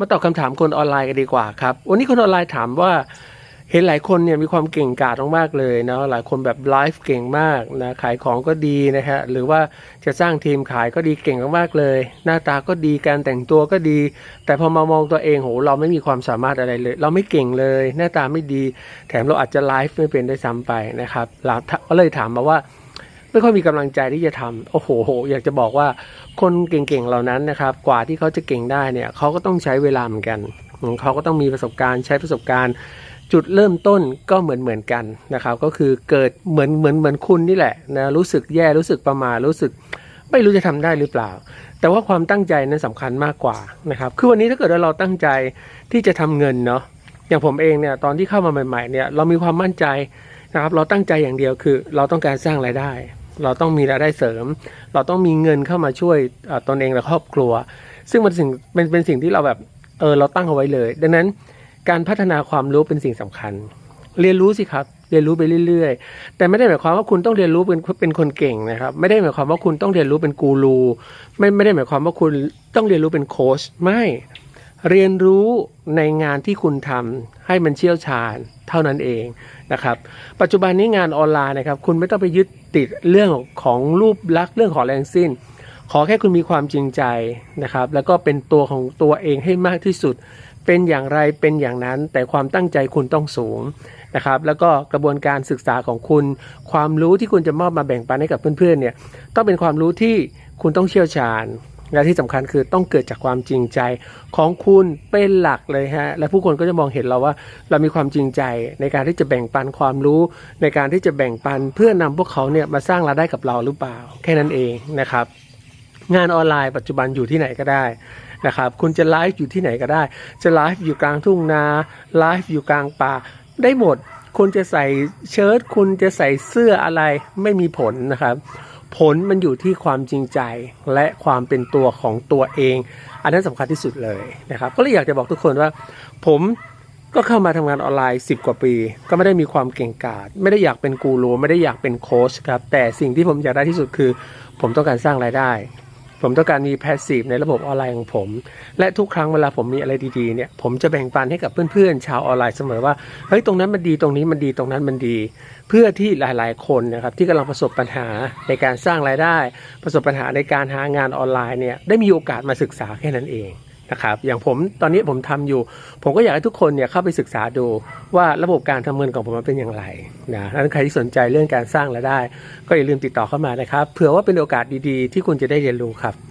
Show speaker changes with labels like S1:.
S1: มาตอบคำถามคนออนไลน์กันดีกว่าครับ วันนี้คนออนไลน์ถามว่า เห็นหลายคนเนี่ยมีความเก่งกาจมากๆเลยนะหลายคนแบบไลฟ์เก่งมากนะขายของก็ดีนะฮะหรือว่าจะสร้างทีมขายก็ดีเก่งมากๆเลย หน้าตาก็ดีการแต่งตัวก็ดี แต่พอมามองตัวเองโหเราไม่มีความสามารถอะไรเลย เราไม่เก่งเลย หน้าตาไม่ดี แถมเราอาจจะไลฟ์ไม่เป็นได้วยซ้ำไปนะครับเราก็เลยถามมาว่า ไม่ค่อยมีกำลังใจที่จะทำโอ้โห อยากจะบอกว่าคนเก่งๆเหล่านั้นนะครับ กว่าที่เขาจะเก่งได้เนี่ยเขาก็ต้องใช้เวลาเหมือนกัน เขาก็ต้องมีประสบการณ์ใช้ประสบการณ์ จุดเริ่มต้นก็เหมือนเหมือนกันนะครับ ก็คือเกิดเหมือนเหมือนเหมือนคุณนี่แหละนะรู้สึกแย่รู้สึกประมาทรู้สึกไม่รู้จะทำได้หรือเปล่า แต่ว่าความตั้งใจนั้นสำคัญมากกว่านะครับ คือวันนี้ถ้าเกิดว่าเราตั้งใจที่จะทำเงินเนาะ อย่างผมเองเนี่ยตอนที่เข้ามาใหม่ๆเนี่ยเรามีความมั่นใจนะครับ เราตั้งใจอย่างเดียวคือ เราต้องการสร้างรายได้ เราต้องมีรายได้เสริม เราต้องมีเงินเข้ามาช่วยตนเองและครอบครัว ซึ่งมันสิ่งเป็นเป็นสิ่งที่เราแบบเออเราตั้งเอาไว้เลย ดังนั้นการพัฒนาความรู้เป็นสิ่งสำคัญ เรียนรู้สิครับ เรียนรู้ไปเรื่อย ๆ แต่ไม่ได้หมายความว่าคุณต้องเรียนรู้เป็นเป็นคนเก่งนะครับ ไม่ได้หมายความว่าคุณต้องเรียนรู้เป็นกูรู ไม่ไม่ได้หมายความว่าคุณต้องเรียนรู้เป็นโค้ชไม่ เรียนรู้ในงานที่คุณทำให้มันเชี่ยวชาญเท่านั้นเองนะครับ ปัจจุบันนี้งานออนไลน์นะครับ คุณไม่ต้องไปยึดติดเรื่องของรูปลักษณ์เรื่องของแรงสิ้น ขอแค่คุณมีความจริงใจนะครับ แล้วก็เป็นตัวของตัวเองให้มากที่สุด เป็นอย่างไรเป็นอย่างนั้น แต่ความตั้งใจคุณต้องสูงนะครับ แล้วก็กระบวนการศึกษาของคุณ ความรู้ที่คุณจะมอบมาแบ่งปันให้กับเพื่อนๆเนี่ยต้องเป็นความรู้ที่คุณต้องเชี่ยวชาญ และที่สำคัญคือต้องเกิดจากความจริงใจของคุณเป็นหลักเลยฮะและผู้คนก็จะมองเห็นเราว่า เรามีความจริงใจในการที่จะแบ่งปันความรู้ ในการที่จะแบ่งปันเพื่อนำพวกเขาเนี่ยมาสร้างรายได้กับเราหรือเปล่า แค่นั้นเองนะครับ งานออนไลน์ปัจจุบันอยู่ที่ไหนก็ได้นะครับคุณจะไลฟ์อยู่ที่ไหนก็ได้ จะไลฟ์อยู่กลางทุ่งนาไลฟ์อยู่กลางป่าได้หมดคุณจะใส่เชิ้ตคุณจะใส่เสื้ออะไรไม่มีผลนะครับ ผลมันอยู่ที่ความจริงใจและความเป็นตัวของตัวเอง อันนั้นสำคัญที่สุดเลยนะครับก็เลยอยากจะบอกทุกคนว่า ผมก็เข้ามาทำงานออนไลน์ 10 กว่าปี ก็ไม่ได้มีความเก่งกาจไม่ได้อยากเป็นกูรูไม่ได้อยากเป็นโค้ชครับแต่สิ่งที่ผมอยากได้ที่สุดคือ ผมต้องการสร้างรายได้ ผมต้องการมีแพสซีฟในระบบออนไลน์ของผม และทุกครั้งเวลาผมมีอะไรดีๆเนี่ย ผมจะแบ่งปันให้กับเพื่อนๆ ชาวออนไลน์เสมอว่า เฮ้ย ตรงนั้นมันดี ตรงนี้มันดี ตรงนั้นมันดี เพื่อที่หลายๆ คนนะครับที่กำลังประสบปัญหาในการสร้างรายได้ ประสบปัญหาในการหางานออนไลน์เนี่ย ได้มีโอกาสมาศึกษาแค่นั้นเอง นะครับอย่างผมตอนนี้ผมทำอยู่ ผมก็อยากให้ทุกคนเนี่ยเข้าไปศึกษาดูว่าระบบการทำเงินของผมมันเป็นอย่างไรนะดังนั้นใครที่สนใจเรื่องการสร้างรายได้ ก็อย่าลืมติดต่อเข้ามานะครับเผื่อว่าเป็นโอกาสดีๆ ที่คุณจะได้เรียนรู้ครับ